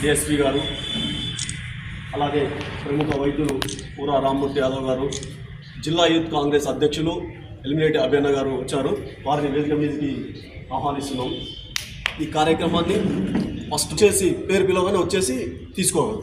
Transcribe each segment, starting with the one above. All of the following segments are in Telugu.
డిఎస్పి గారు అలాగే ప్రముఖ వైద్యులు పూరా రామ్మూర్తి యాదవ్ గారు జిల్లా యూత్ కాంగ్రెస్ అధ్యక్షులు ఎలిమినేటి అభ్యన్న గారు వచ్చారు. వారిని వేదిక మీదకి ఆహ్వానిస్తున్నాం. ఈ కార్యక్రమాన్ని ఫస్ట్ చేసి పేరు పిలవగానే వచ్చేసి తీసుకోవాలి.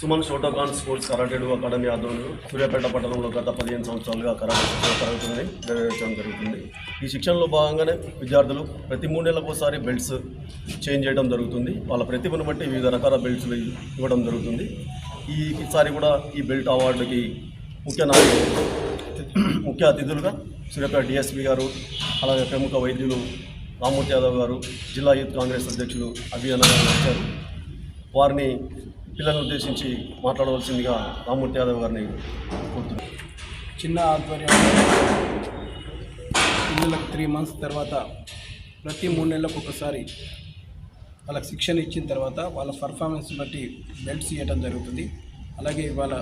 సుమన్ షోటోకాన్ స్పోర్ట్స్ కరాటేడు అకాడమీ ఆధ్వర్యంలో సూర్యాపేట పట్టణంలో గత పదిహేను సంవత్సరాలుగా కరాటే తరగతులని నిర్వహించడం జరుగుతుంది. ఈ శిక్షణలో భాగంగానే విద్యార్థులు ప్రతి మూడు నెలలకు ఒకసారి బెల్ట్స్ చేంజ్ చేయడం జరుగుతుంది. వాళ్ళ ప్రతిభను బట్టి వివిధ రకాల బెల్ట్స్ ఇవ్వడం జరుగుతుంది. ఈసారి కూడా ఈ బెల్ట్ అవార్డుకి ముఖ్య నాయకులు ముఖ్య అతిథులుగా సూర్యాపేట డిఎస్పీ గారు అలాగే ప్రముఖ వైద్యులు రామ్మూర్తి యాదవ్ గారు జిల్లా యూత్ కాంగ్రెస్ అధ్యక్షులు అభియాన గారు వచ్చారు. వారిని పిల్లలను ఉద్దేశించి మాట్లాడవలసిందిగా రామ్మూర్తి యాదవ్ గారిని కోరుతున్నాను. చిన్న ఆధ్వర్యంలో పిల్లలకు త్రీ మంత్స్ తర్వాత ప్రతి మూడు నెలలకు ఒకసారి వాళ్ళకి శిక్షణ ఇచ్చిన తర్వాత వాళ్ళ పర్ఫార్మెన్స్ బట్టి బెల్ట్స్ ఇవ్వడం జరుగుతుంది. అలాగే ఇవాళ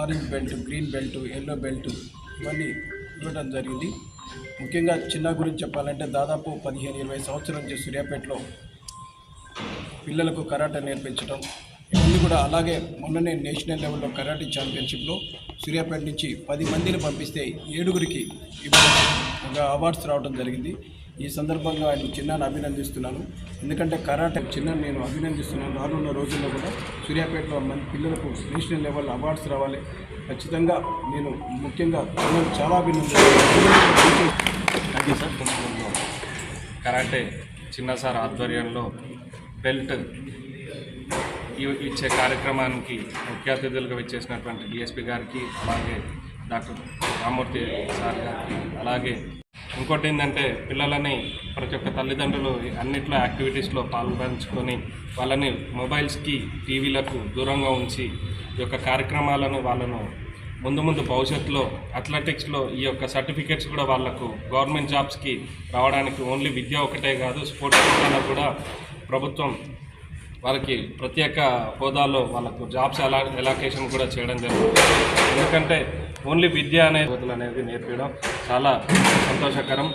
orange belt green belt yellow belt ఇవన్నీ ఇవ్వడం జరిగింది. ముఖ్యంగా చిన్న గురించి చెప్పాలంటే దాదాపు పదిహేను ఇరవై సంవత్సరాల నుంచి సూర్యాపేటలో పిల్లలకు కరాటే నేర్పించడం ఇవన్నీ కూడా అలాగే మొన్ననే నేషనల్ లెవెల్లో కరాటే ఛాంపియన్షిప్లో సూర్యాపేట నుంచి పది మందిని పంపిస్తే ఏడుగురికి ఇవాళ ఒక అవార్డ్స్ రావడం జరిగింది. ఈ సందర్భంగా ఆయన చిన్నాను అభినందిస్తున్నాను. ఎందుకంటే కరాటే చిన్న నేను అభినందిస్తున్నాను. రానున్న రోజుల్లో కూడా సూర్యాపేటలో మంది పిల్లలకు నేషనల్ లెవెల్ అవార్డ్స్ రావాలి. ఖచ్చితంగా నేను ముఖ్యంగా చాలా అభినందిస్తున్నాను సార్. కరాటే చిన్న సార్ ఆధ్వర్యంలో బెల్ట్ ఇచ్చే కార్యక్రమానికి ముఖ్య అతిథులుగా విచ్చేసినటువంటి డిఎస్పి గారికి అలాగే డాక్టర్ రామూర్తి సార్ గారికి అలాగే ఇంకోటి ఏంటంటే పిల్లలని ప్రతి ఒక్క తల్లిదండ్రులు అన్నిట్లో యాక్టివిటీస్లో పాల్పంచుకొని వాళ్ళని మొబైల్స్కి టీవీలకు దూరంగా ఉంచి యొక్క కార్యక్రమాలను వాళ్ళను ముందు ముందు భవిష్యత్తులో అథ్లెటిక్స్లో ఈ యొక్క సర్టిఫికేట్స్ కూడా వాళ్ళకు గవర్నమెంట్ జాబ్స్కి రావడానికి ఓన్లీ విద్య ఒకటే కాదు స్పోర్ట్స్ కోటాలో కూడా ప్రభుత్వం వాళ్ళకి ప్రత్యేక హోదాలో వాళ్ళకు జాబ్స్ ఎలా ఎలాకేషన్ కూడా చేయడం జరుగుతుంది ఎందుకంటే ఓన్లీ విద్య అనే అనేది నేర్పించడం చాలా సంతోషకరం.